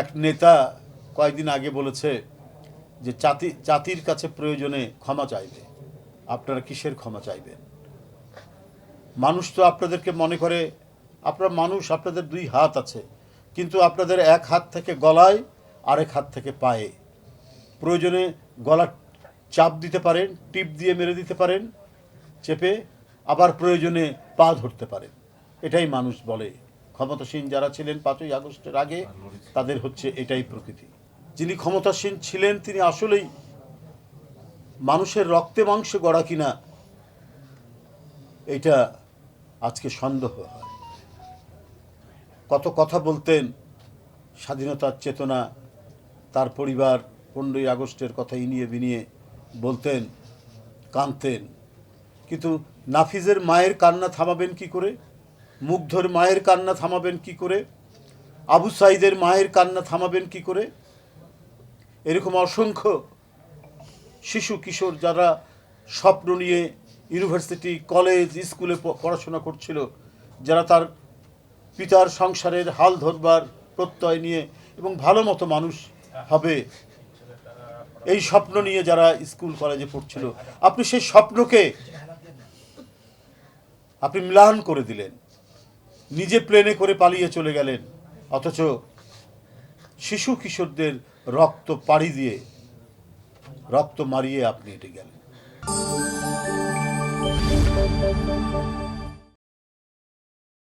এক নেতা কয়েকদিন আগে বলেছে যে জাতি, জাতির কাছে প্রয়োজনে ক্ষমা চাইবে। আপনারা কিসের ক্ষমা চাইবেন? মানুষ তো আপনাদেরকে মনে করে, আপনার মানুষ আপনাদের দুই হাত আছে, কিন্তু আপনাদের এক হাত থেকে গলায়, আরেক হাত থেকে পায়ে। প্রয়োজনে গলা চাপ দিতে পারেন, টিপ দিয়ে মেরে দিতে পারেন, চেপে, আবার প্রয়োজনে পা ধরতে পারেন। এটাই মানুষ বলে। ক্ষমতাসীন যারা ছিলেন পাঁচই আগস্টের আগে, তাদের হচ্ছে এটাই প্রকৃতি। যিনি ক্ষমতাসীন ছিলেন, তিনি আসলেই মানুষের রক্তে মাংসে গড়া কিনা, এটা আজকে সন্দেহ হয়। কত কথা বলতেন, স্বাধীনতার চেতনা, তার পরিবার পনেরোই আগস্টের কথা ইনিয়ে বিনিয়ে বলতেন, কাঁদতেন। কিন্তু নাফিজের মায়ের কান্না থামাবেন কি করে? মুগ্ধর মায়ের কান্না থামাবেন কি করে? আবু সাইদের মায়ের কান্না থামাবেন কি করে? এরকম অসংখ্য শিশু কিশোর যারা স্বপ্ন নিয়ে ইউনিভার্সিটি, কলেজ, স্কুলে পড়াশোনা করছিল, যারা তার পিতার সংসারের হাল ধরবার প্রত্যয় নিয়ে এবং ভালো মতো মানুষ হবে, এই স্বপ্ন নিয়ে যারা স্কুল, কলেজে পড়ছিল। আপনি সেই স্বপ্নকে আপনি ম্লান করে দিলেন। নিজে প্লেনে করে পালিয়ে চলে গেলেন। অথচ শিশু কিশোরদের রক্ত পাড়ি দিয়ে রক্ত মারিয়ে আপনি এটি গেলেন।